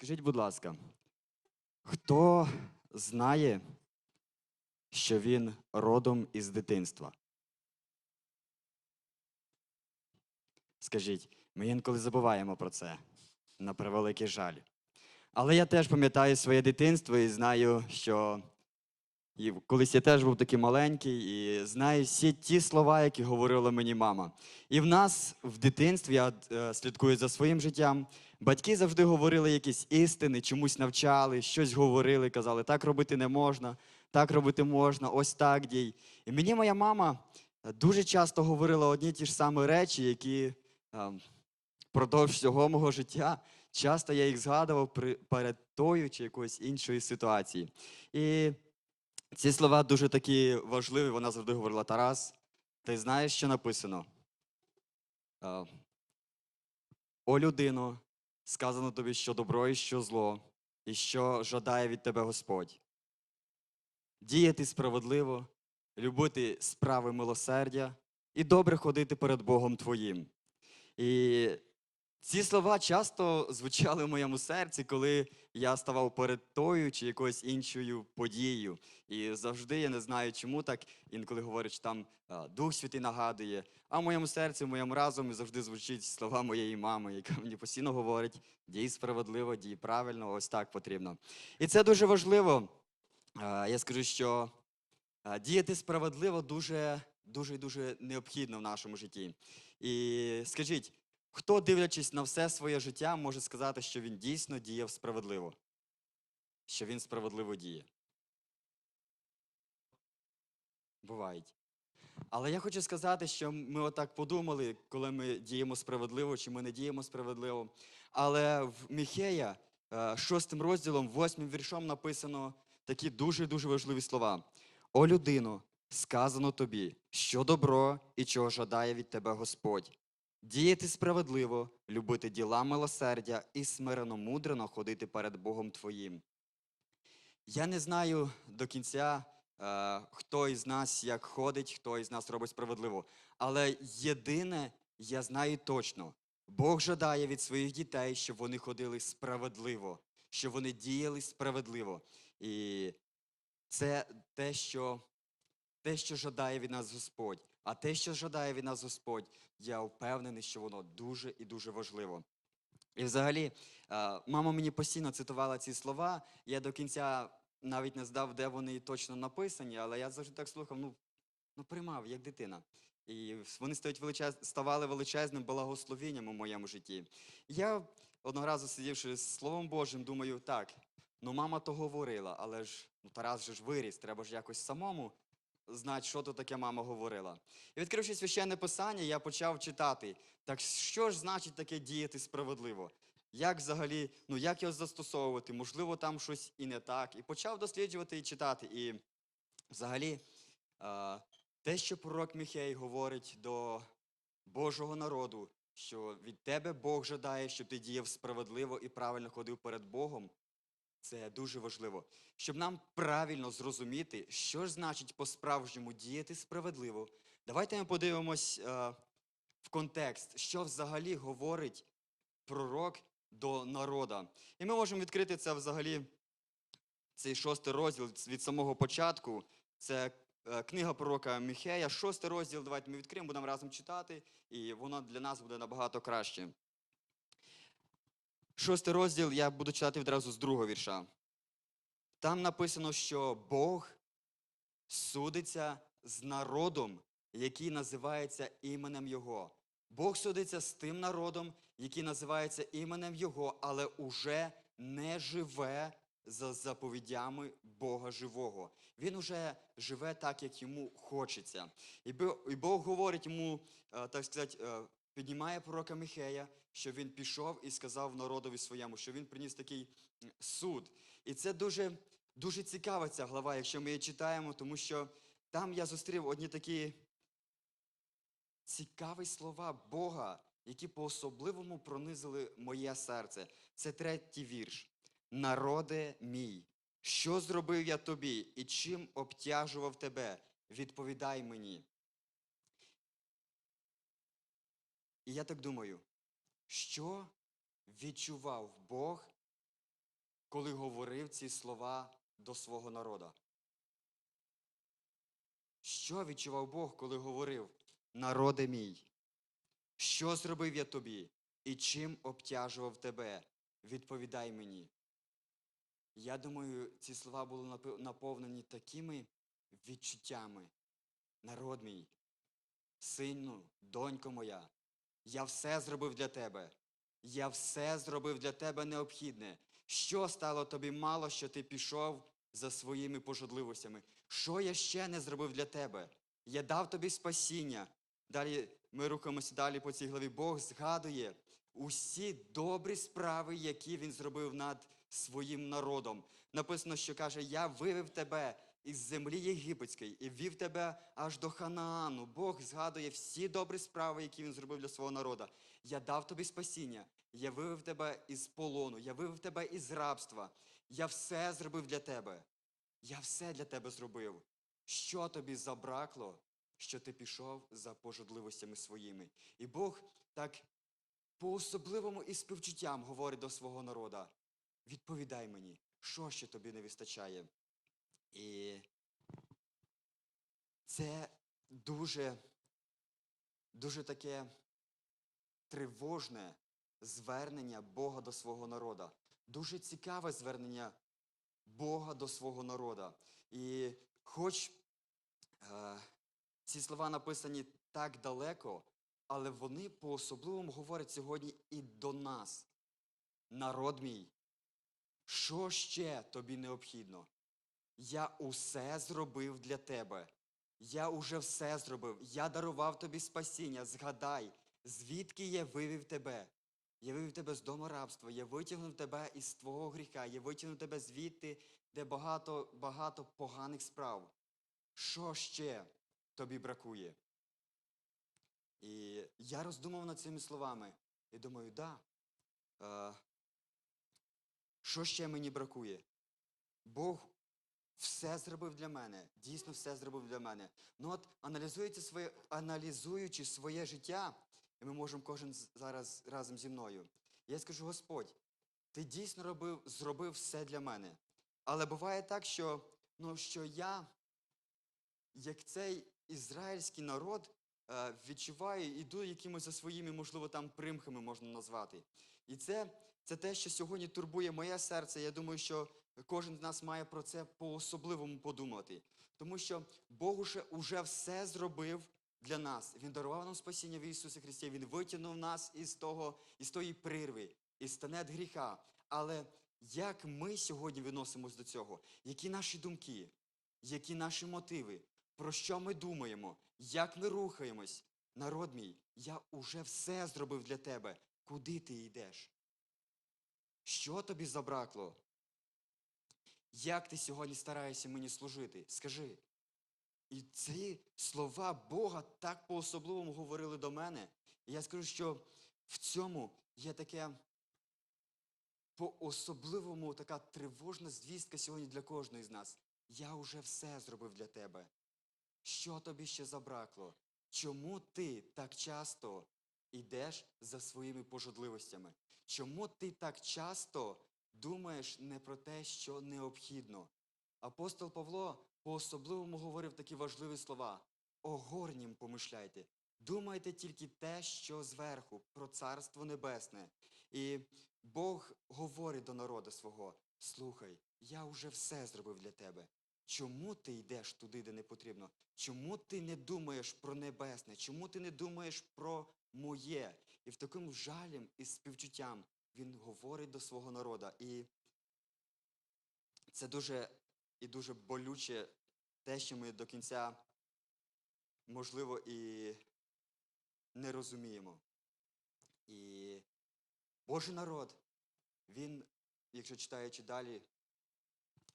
Скажіть, будь ласка, хто знає, що він родом із дитинства? Скажіть, ми інколи забуваємо про це, на превеликий жаль. Але я теж пам'ятаю своє дитинство і знаю, що і колись я теж був такий маленький, і знаю всі ті слова, які говорила мені мама. І в нас в дитинстві, я е, слідкую за своїм життям, батьки завжди говорили якісь істини, чомусь навчали, щось говорили, казали, так робити не можна, так робити можна, ось так дій. І мені моя мама дуже часто говорила одні ті ж самі речі, які е, впродовж всього мого життя. Часто я їх згадував при, перед тою чи якоюсь іншою ситуації. І ці слова дуже такі важливі. Вона завжди говорила: Тарас, ти знаєш, що написано? О людино, сказано тобі, що добро і що зло, і що жадає від тебе Господь. Діяти справедливо, любити справи милосердя і добре ходити перед Богом твоїм. І ці слова часто звучали в моєму серці, коли я ставав перед тою чи якоюсь іншою подією. І завжди я не знаю, чому так інколи говорять, що там Дух Святий нагадує. А в моєму серці, в моєму разумі завжди звучать слова моєї мами, яка мені постійно говорить: дій справедливо, дій правильно, ось так потрібно. І це дуже важливо. Я скажу, що діяти справедливо дуже, дуже дуже необхідно в нашому житті. І скажіть, хто, дивлячись на все своє життя, може сказати, що він дійсно діяв справедливо? Що він справедливо діє? Бувають. Але я хочу сказати, що ми отак подумали, коли ми діємо справедливо, чи ми не діємо справедливо. Але в Міхея, е, шостим розділом, восьмим віршом написано такі дуже-дуже важливі слова. О людино, сказано тобі, що добро і чого жадає від тебе Господь. Діяти справедливо, любити діла милосердя і смирено мудрено ходити перед Богом твоїм. Я не знаю до кінця, е, хто із нас як ходить, хто із нас робить справедливо. Але єдине, я знаю точно, Бог жадає від своїх дітей, щоб вони ходили справедливо, щоб вони діяли справедливо. І це те, що, те, що жадає від нас Господь. А те, що жадає від нас Господь, я впевнений, що воно дуже і дуже важливо. І взагалі, е, мама мені постійно цитувала ці слова. Я до кінця навіть не здав, де вони точно написані, але я завжди так слухав, ну, ну приймав, як дитина. І вони стають величез... ставали величезним благословенням у моєму житті. Я одного разу сидівши з Словом Божим, думаю, так, ну мама то говорила, але ж ну, Тарас же ж виріс, треба ж якось самому знати, що то таке мама говорила. І відкривши священне писання, я почав читати. Так що ж значить таке діяти справедливо? Як взагалі, ну як його застосовувати? Можливо, там щось і не так. І почав досліджувати і читати. І взагалі, те, що пророк Міхей говорить до Божого народу, що від тебе Бог жадає, щоб ти діяв справедливо і правильно ходив перед Богом. Це дуже важливо, щоб нам правильно зрозуміти, що ж значить по-справжньому діяти справедливо. Давайте ми подивимось е, в контекст, що взагалі говорить пророк до народа. І ми можемо відкрити це взагалі, цей шостий розділ від самого початку. Це е, книга пророка Міхея, шостий розділ. Давайте ми відкриємо, будемо разом читати, і воно для нас буде набагато краще. Шостий розділ я буду читати відразу з другого вірша. Там написано, що Бог судиться з народом, який називається іменем Його. Бог судиться з тим народом, який називається іменем Його, але уже не живе за заповідями Бога живого. Він уже живе так, як йому хочеться. І Бог говорить йому, е, так сказати, е, піднімає пророка Михея, що він пішов і сказав народові своєму, що він приніс такий суд. І це дуже, дуже цікава ця глава, якщо ми її читаємо, тому що там я зустрів одні такі цікаві слова Бога, які по-особливому пронизили моє серце. Це третій вірш. Народе мій, що зробив я тобі і чим обтяжував тебе? Відповідай мені. І я так думаю, що відчував Бог, коли говорив ці слова до свого народа? Що відчував Бог, коли говорив, народе мій? Що зробив я тобі і чим обтяжував тебе? Відповідай мені. Я думаю, ці слова були наповнені такими відчуттями. Народ мій, сину, донько моя, я все зробив для тебе. Я все зробив для тебе необхідне. Що стало тобі мало, що ти пішов за своїми пожадливостями? Що я ще не зробив для тебе? Я дав тобі спасіння. Далі ми рухаємося далі по цій главі. Бог згадує усі добрі справи, які він зробив над своїм народом. Написано, що каже: Я вивів тебе із землі єгипетської і вів тебе аж до Ханаану. Бог згадує всі добрі справи, які він зробив для свого народу. Я дав тобі спасіння, я вивів тебе із полону, я вивів тебе із рабства. Я все зробив для тебе. Я все для тебе зробив. Що тобі забракло, що ти пішов за пожадливостями своїми? І Бог так по-особливому і співчуттям говорить до свого народа. Відповідай мені, що ще тобі не вистачає? І це дуже, дуже таке тривожне звернення Бога до свого народа. Дуже цікаве звернення Бога до свого народа. І хоч е, ці слова написані так далеко, але вони по-особливому говорять сьогодні і до нас. Народ мій, що ще тобі необхідно? Я усе зробив для тебе. Я уже все зробив. Я дарував тобі спасіння. Згадай, звідки я вивів тебе. Я вивів тебе з дому рабства, я витягнув тебе із твого гріха, я витягнув тебе звідти, де багато, багато поганих справ. Що ще тобі бракує? І я роздумав над цими словами і думаю, да, е, що ще мені бракує? Бог все зробив для мене, дійсно все зробив для мене. Ну от аналізуючи своє, аналізуючи своє життя, і ми можемо кожен зараз разом зі мною. Я скажу, Господь, ти дійсно робив, зробив все для мене. Але буває так, що, ну, що я, як цей ізраїльський народ, е, відчуваю, іду якимось за своїми, можливо, там примхами можна назвати. І це, це те, що сьогодні турбує моє серце. Я думаю, що кожен з нас має про це по-особливому подумати. Тому що Бог уже, уже все зробив для нас. Він дарував нам спасіння в Ісусі Христі. Він витягнув нас із, того, із тої прирви, із тенет гріха. Але як ми сьогодні відносимось до цього? Які наші думки, які наші мотиви, про що ми думаємо, як ми рухаємось? Народ мій, я уже все зробив для тебе. Куди ти йдеш? Що тобі забракло? Як ти сьогодні стараєшся мені служити? Скажи. І ці слова Бога так по-особливому говорили до мене. І я скажу, що в цьому є таке по-особливому така тривожна звістка сьогодні для кожної з нас. Я вже все зробив для тебе. Що тобі ще забракло? Чому ти так часто йдеш за своїми пожадливостями? Чому ти так часто думаєш не про те, що необхідно? Апостол Павло по-особливому говорив такі важливі слова. О горнім помишляйте. Думайте тільки те, що зверху, про Царство Небесне. І Бог говорить до народу свого: слухай, я вже все зробив для тебе. Чому ти йдеш туди, де не потрібно? Чому ти не думаєш про небесне? Чому ти не думаєш про моє? І в такому жалем і співчуттям він говорить до свого народу. І це дуже і дуже болюче те, що ми до кінця, можливо, і не розуміємо. І Божий народ, він, якщо читаючи далі,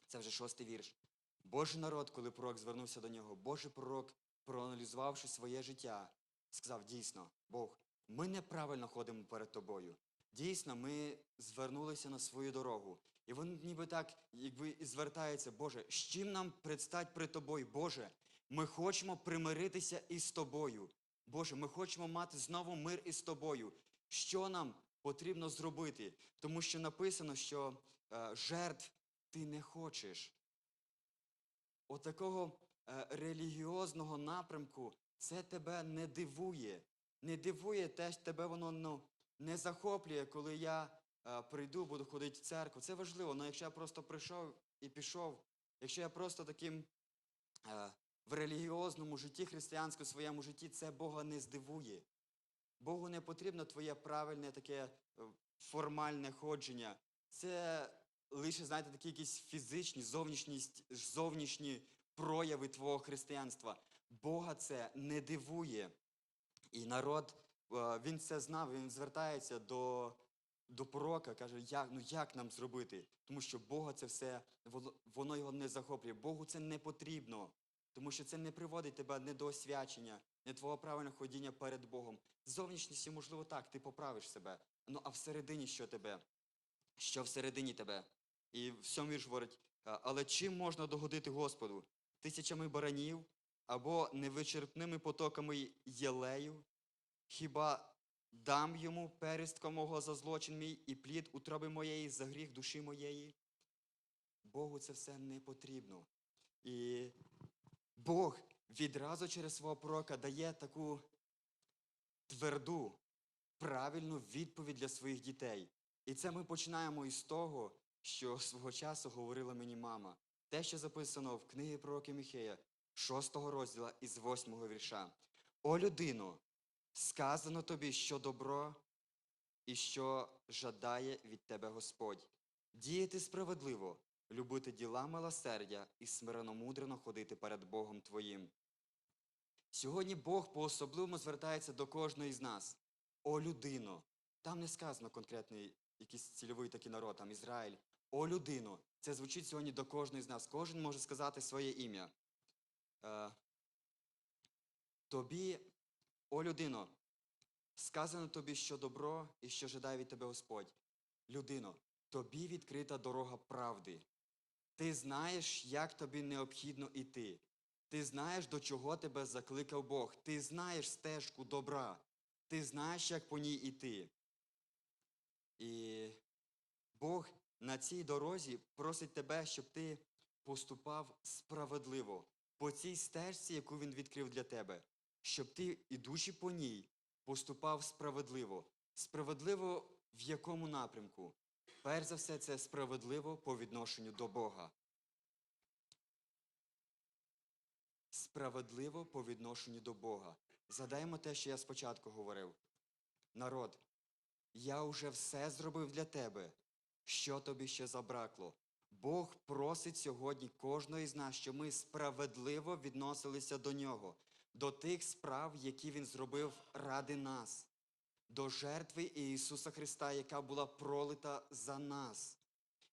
це вже шостий вірш. Божий народ, коли пророк звернувся до нього, Божий пророк, проаналізувавши своє життя, сказав: дійсно, Бог, ми неправильно ходимо перед тобою. Дійсно, ми звернулися на свою дорогу. І він ніби так, якби і звертається, Боже, з чим нам предстать при тобою, Боже? Ми хочемо примиритися із тобою. Боже, ми хочемо мати знову мир із тобою. Що нам потрібно зробити, тому що написано, що е, жертв ти не хочеш. Отакого е, релігіозного напрямку це тебе не дивує. Не дивує те, що тебе воно ну, не захоплює, коли я е, прийду, буду ходити в церкву. Це важливо, але якщо я просто прийшов і пішов, якщо я просто таким е, в релігіозному житті, християнському своєму житті, це Бога не здивує. Богу не потрібно твоє правильне таке е, формальне ходження. Це лише, знаєте, такі якісь фізичні, зовнішність, зовнішні прояви твого християнства. Бога це не дивує. І народ, він це знав, він звертається до, до пророка, каже, як, ну як нам зробити? Тому що Бога це все, воно- його не захоплює. Богу це не потрібно, тому що це не приводить тебе не до освячення, не твого правильного ходіння перед Богом. Зовнішністю, можливо, так, ти поправиш себе. Ну а всередині що тебе? Що всередині тебе? І в сьомий вірш говорить, але чим можна догодити Господу? Тисячами баранів або невичерпними потоками єлею? Хіба дам йому перестка мого за злочин мій і плід утроби моєї за гріх душі моєї? Богу це все не потрібно. І Бог відразу через свого пророка дає таку тверду, правильну відповідь для своїх дітей. І це ми починаємо із того, що свого часу говорила мені мама. Те, що записано в книгі пророка Міхея, 6 розділа із 8 вірша. О людино, сказано тобі, що добро і що жадає від тебе Господь. Діяти справедливо, любити діла милосердя і смирено-мудрено ходити перед Богом твоїм. Сьогодні Бог по-особливому звертається до кожної з нас. О людино. Там не сказано конкретний якийсь цільовий такий народ, там Ізраїль. О людино. Це звучить сьогодні до кожної з нас. Кожен може сказати своє ім'я. Е, тобі, о людино, сказано тобі, що добро і що жадає від тебе Господь. Людино, тобі відкрита дорога правди. Ти знаєш, як тобі необхідно іти. Ти знаєш, до чого тебе закликав Бог. Ти знаєш стежку добра. Ти знаєш, як по ній іти. І Бог на цій дорозі просить тебе, щоб ти поступав справедливо по цій стежці, яку він відкрив для тебе, щоб ти, ідучи по ній, поступав справедливо. Справедливо в якому напрямку? Перш за все, це справедливо по відношенню до Бога. Справедливо по відношенню до Бога. Згадаємо те, що я спочатку говорив. Народ, я вже все зробив для тебе. Що тобі ще забракло? Бог просить сьогодні кожного із нас, щоб ми справедливо відносилися до нього, до тих справ, які Він зробив ради нас, до жертви Ісуса Христа, яка була пролита за нас.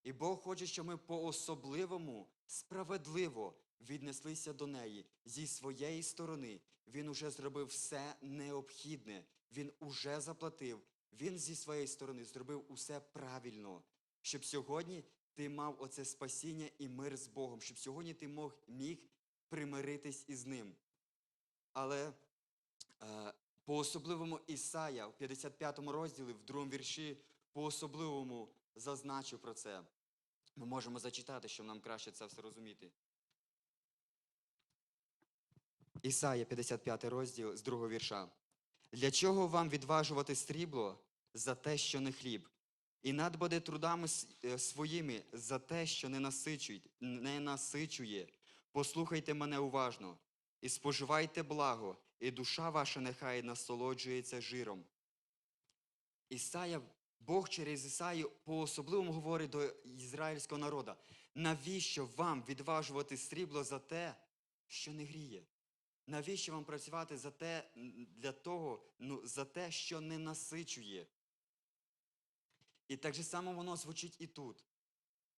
І Бог хоче, щоб ми по-особливому справедливо віднеслися до неї зі своєї сторони. Він уже зробив все необхідне, він уже заплатив. Він зі своєї сторони зробив усе правильно, щоб сьогодні ти мав оце спасіння і мир з Богом, щоб сьогодні ти мог, міг примиритись із ним. Але е, по-особливому Ісая в 55 розділі, в другому вірші, по-особливому зазначив про це. Ми можемо зачитати, щоб нам краще це все розуміти. Ісая, 55 розділ з другого вірша. Для чого вам відважувати срібло за те, що не хліб, і надбаде трудами е, своїми за те, що не насичують, не насичує? Послухайте мене уважно, і споживайте благо, і душа ваша нехай насолоджується жиром. Ісая, Бог через Ісаю по-особливому говорить до ізраїльського народу. Навіщо вам відважувати срібло за те, що не гріє? Навіщо вам працювати за те, для того, ну, за те, що не насичує? І так же само воно звучить і тут.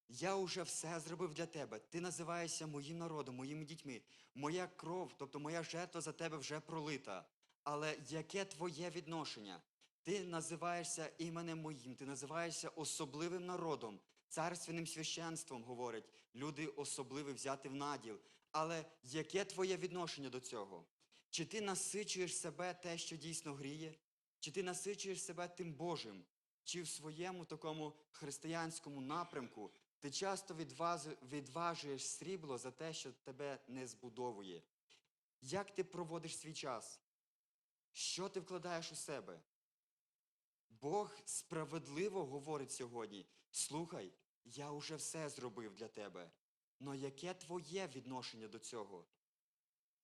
Я уже все зробив для тебе. Ти називаєшся моїм народом, моїми дітьми. Моя кров, тобто моя жертва за тебе вже пролита. Але яке твоє відношення? Ти називаєшся іменем моїм, ти називаєшся особливим народом, царственним священством, говорять, люди особливі взяти в наділ. Але яке твоє відношення до цього? Чи ти насичуєш себе те, що дійсно гріє? Чи ти насичуєш себе тим Божим? чи в своєму такому християнському напрямку ти часто відважуєш срібло за те, що тебе не збудовує. Як ти проводиш свій час? Що ти вкладаєш у себе? Бог справедливо говорить сьогодні: слухай, я уже все зробив для тебе. Но яке твоє відношення до цього?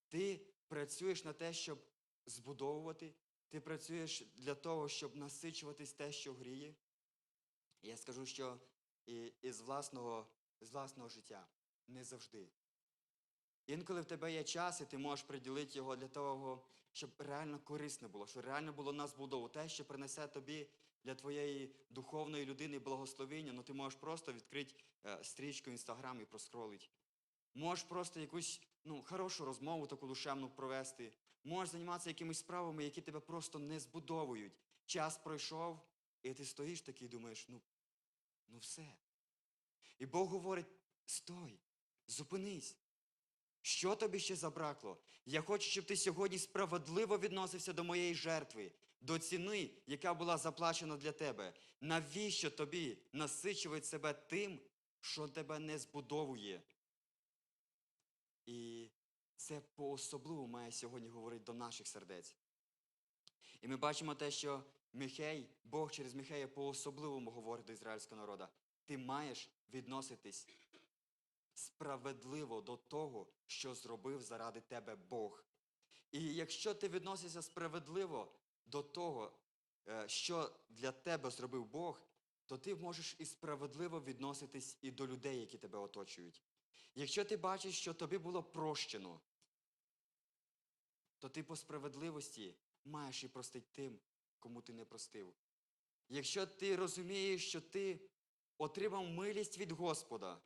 Ти працюєш на те, щоб збудовувати, ти працюєш для того, щоб насичуватись те, що гріє. Я скажу, що і, із власного, з власного життя не завжди. Інколи в тебе є час, і ти можеш приділити його для того, щоб реально корисне було, щоб реально було на збудову. Те, що принесе тобі для твоєї духовної людини благословення, ну ти можеш просто відкрити е, стрічку Інстаграм і проскролити. Можеш просто якусь ну, хорошу розмову таку душевну провести. Можеш займатися якимись справами, які тебе просто не збудовують. Час пройшов, і ти стоїш такий і думаєш, ну, ну все. І Бог говорить: стой, зупинись. Що тобі ще забракло? Я хочу, щоб ти сьогодні справедливо відносився до моєї жертви, до ціни, яка була заплачена для тебе. Навіщо тобі насичувати себе тим, що тебе не збудовує? І це по-особливо має сьогодні говорити до наших сердець. І ми бачимо те, що Михей, Бог через Михея по-особливому говорить до ізраїльського народу. Ти маєш відноситись справедливо до того, що зробив заради тебе Бог. І якщо ти відносишся справедливо до того, е, що для тебе зробив Бог, то ти можеш і справедливо відноситись і до людей, які тебе оточують. Якщо ти бачиш, що тобі було прощено, то ти по справедливості маєш і простити тим, кому ти не простив. Якщо ти розумієш, що ти отримав милість від Господа,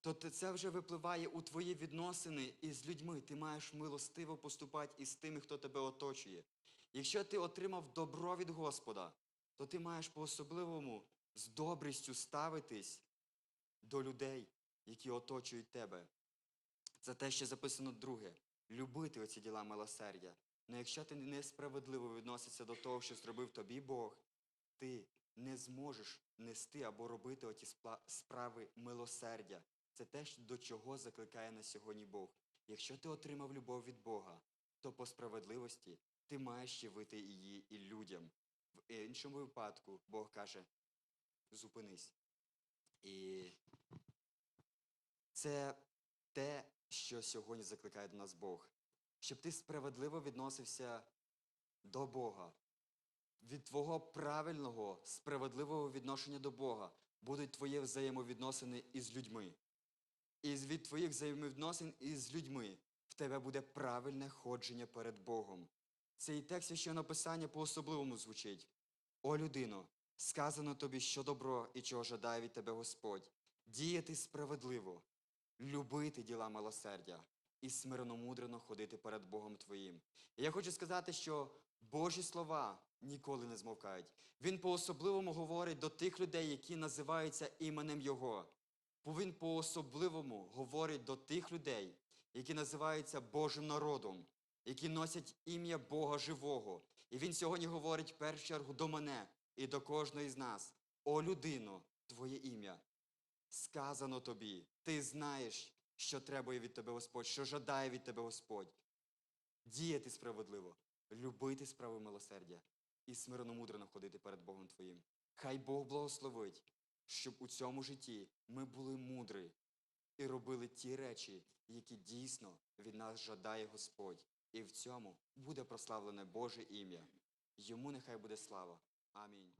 то це вже випливає у твої відносини із людьми. Ти маєш милостиво поступати із тими, хто тебе оточує. Якщо ти отримав добро від Господа, то ти маєш по-особливому з добрістю ставитись до людей, які оточують тебе. Це те, що записано друге. Любити оці діла милосердя. Але якщо ти несправедливо відносишся до того, що зробив тобі Бог, ти не зможеш нести або робити оті справи милосердя. Це те, до чого закликає на сьогодні Бог. Якщо ти отримав любов від Бога, то по справедливості ти маєш явити її і людям. В іншому випадку Бог каже: зупинись. І це те, що сьогодні закликає до нас Бог. Щоб ти справедливо відносився до Бога. Від твого правильного, справедливого відношення до Бога будуть твої взаємовідносини із людьми. І від твоїх взаємовідносин із людьми в тебе буде правильне ходження перед Богом. Цей текст священного писання по-особливому звучить. О людино, сказано тобі, що добро і чого жадає від тебе Господь, діяти справедливо, любити діла милосердя і смиреномудрено ходити перед Богом твоїм. І я хочу сказати, що Божі слова ніколи не змовкають. Він по-особливому говорить до тих людей, які називаються іменем Його. Він по-особливому говорить до тих людей, які називаються Божим народом, які носять ім'я Бога живого. І він сьогодні говорить в першу чергу до мене і до кожної з нас. О, людино, твоє ім'я. Сказано тобі, ти знаєш, що требує від тебе Господь, що жадає від тебе Господь. Діяти справедливо, любити справи милосердя і смиреномудрено ходити перед Богом твоїм. Хай Бог благословить, щоб у цьому житті ми були мудрі і робили ті речі, які дійсно від нас жадає Господь. І в цьому буде прославлене Боже ім'я. Йому нехай буде слава. Амінь.